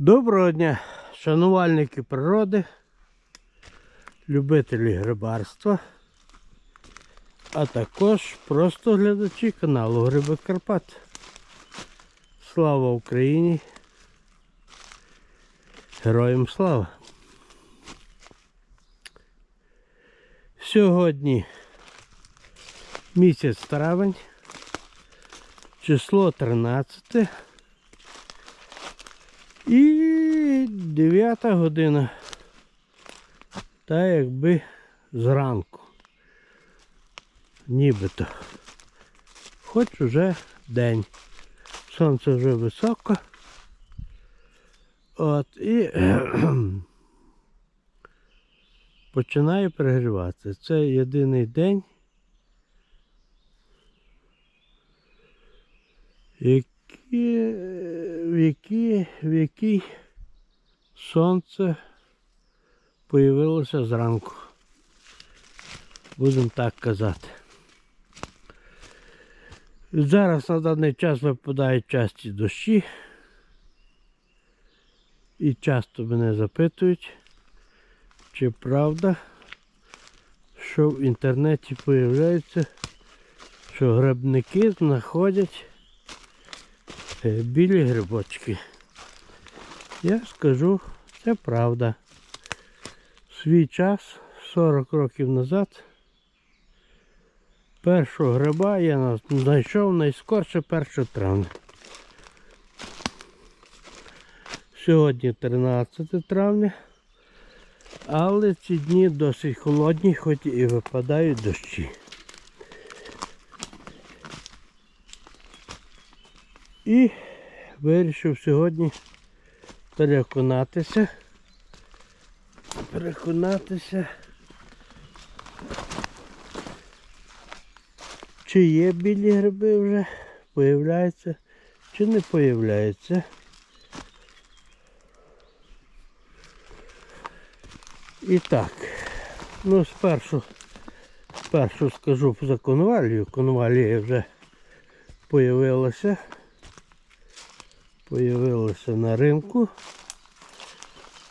Доброго дня, шанувальники природи, любителі грибарства, а також просто глядачі каналу Гриби Карпат. Слава Україні! Героям слава! Сьогодні місяць травень, число 13 і 9 година. Та якби зранку. Нібито. Хоч уже день. Сонце вже високо. От і починає перегріватися. Це єдиний день. Які, в які, в який сонце появилося зранку. Будемо так казати. Зараз на даний час випадають часті дощі. І часто мене запитують, чи правда, що в інтернеті появляється, що грибники знаходять е, білі грибочки. Я скажу, це правда. Свій час, 40 років назад, першого гриба я знайшов найскорше 1 травня. Сьогодні 13 травня, але ці дні досить холодні, хоч і випадають дощі. І вирішив сьогодні переконатися. Переконатися. Чи є білі гриби вже, появляються, чи не появляються. І так, ну спершу, спершу скажу за конвалію. Конвалія вже появилася. Появилася на ринку.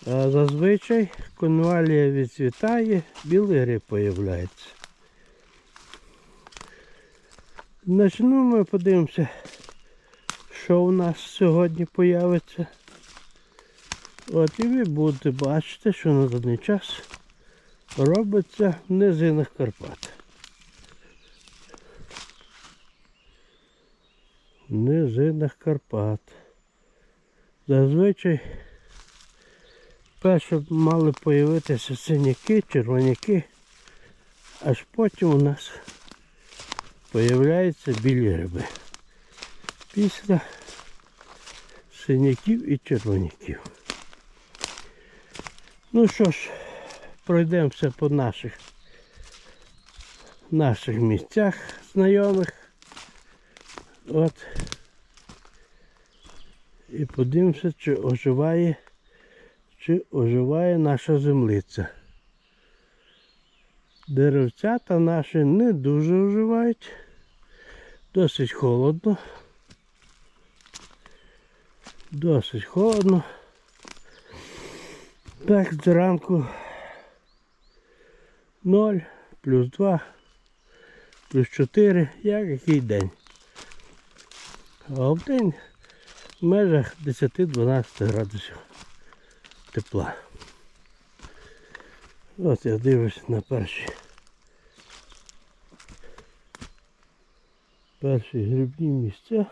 А зазвичай конвалія відцвітає, білий гриб появляється. Значить, ну ми подивимося, що у нас сьогодні появиться. От і ви будете бачити, що на даний час робиться в низинах Карпат. В низинах Карпат. Зазвичай перше мали появитися синяки, червоняки, аж потім у нас появляються білі гриби. Після синяків і червоняків. Ну що ж, пройдемося по наших наших місцях знайомих. От. І подивимося, чи оживає, чи оживає наша землиця. Деревцята наші не дуже оживають. Досить холодно. Досить холодно. Так, зранку 0, плюс 2, плюс 4, як який день. А в день межах 10-12 градусів тепла. От я дивлюсь на перші. Перші грибні місця.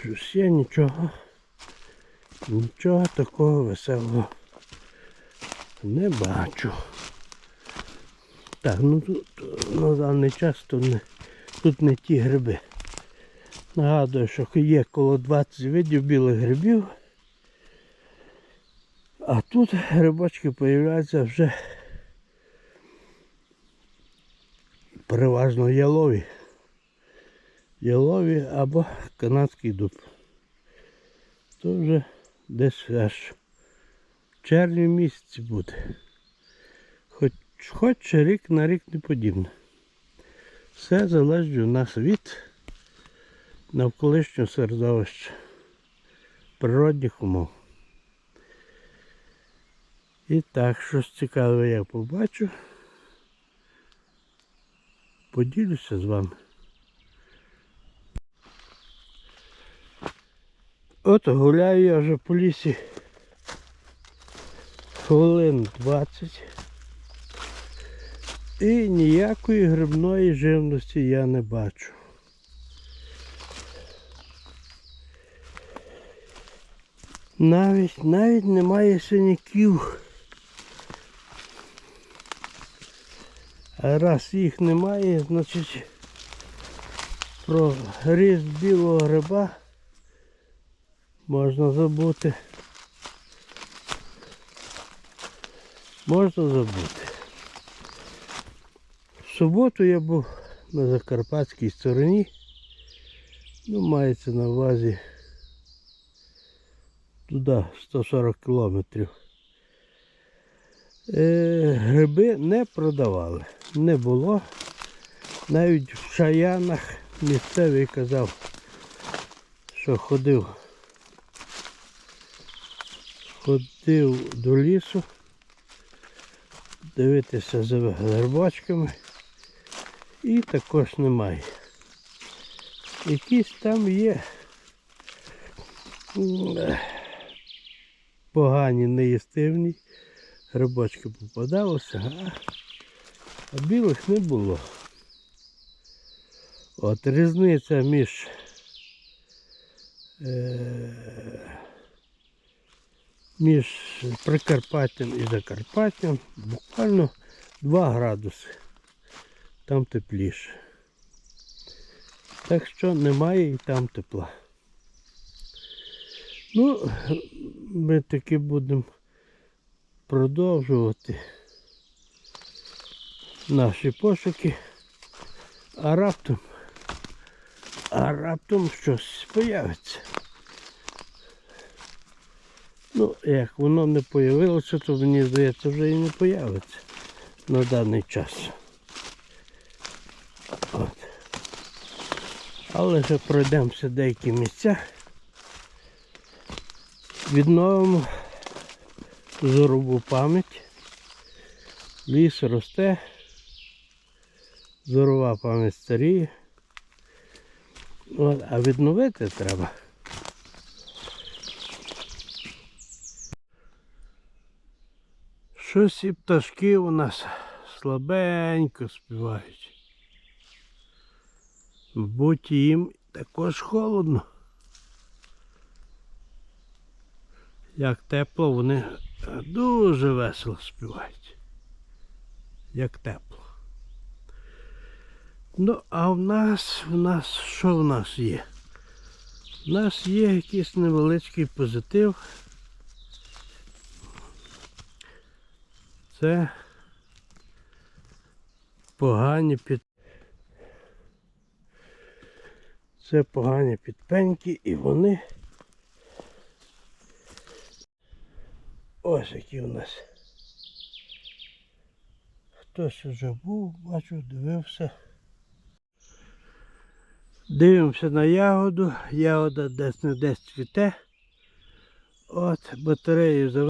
Щось я нічого. Нічого такого веселого не бачу. Так, ну тут на даний час тут не, тут не ті гриби. Нагадую, що є коло 20 видів білих грибів. А тут грибочки появляються вже переважно ялові. Ялові або канадський дуб. То вже десь аж в червні місяці буде. Хоч, хоч рік на рік не подібне. Все залежить у нас від навколишнього середовища, природних умов. І так, щось цікаве я побачу. Поділюся з вами. От гуляю я вже по лісі хвилин 20. І ніякої грибної живності я не бачу. Навіть навіть немає синяків. А раз їх немає, значить про ріст білого гриба можна забути. Можна забути. Суботу я був на Закарпатській стороні. Ну, мається на увазі туди 140 кілометрів. Е, гриби не продавали. Не було. Навіть в шаянах місцевий казав, що ходив. Ходив до лісу дивитися за грибочками і також немає. Якісь там є погані, неїстивні. Грибочки попадалися, а білих не було. От різниця між е, між Прикарпаттям і Закарпаттям буквально 2 градуси. Там тепліше. Так що немає і там тепла. Ну, ми таки будемо продовжувати наші пошуки. А раптом, а раптом щось появиться. Ну, як воно не появилося, то мені здається вже і не появиться на даний час. Але вже пройдемося деякі місця. Відновимо зорову пам'ять. Ліс росте. Зорова пам'ять старіє. От, а відновити треба. Щось і пташки у нас слабенько співають. Мабуть, їм також холодно. Як тепло, вони дуже весело співають. Як тепло. Ну, а в нас, в нас, що в нас є? У нас є якийсь невеличкий позитив. Це погані під... Це погані підпеньки і вони ось які у нас. Хтось вже був, бачу, дивився. Дивимося на ягоду, ягода десь не десь цвіте. От, батарею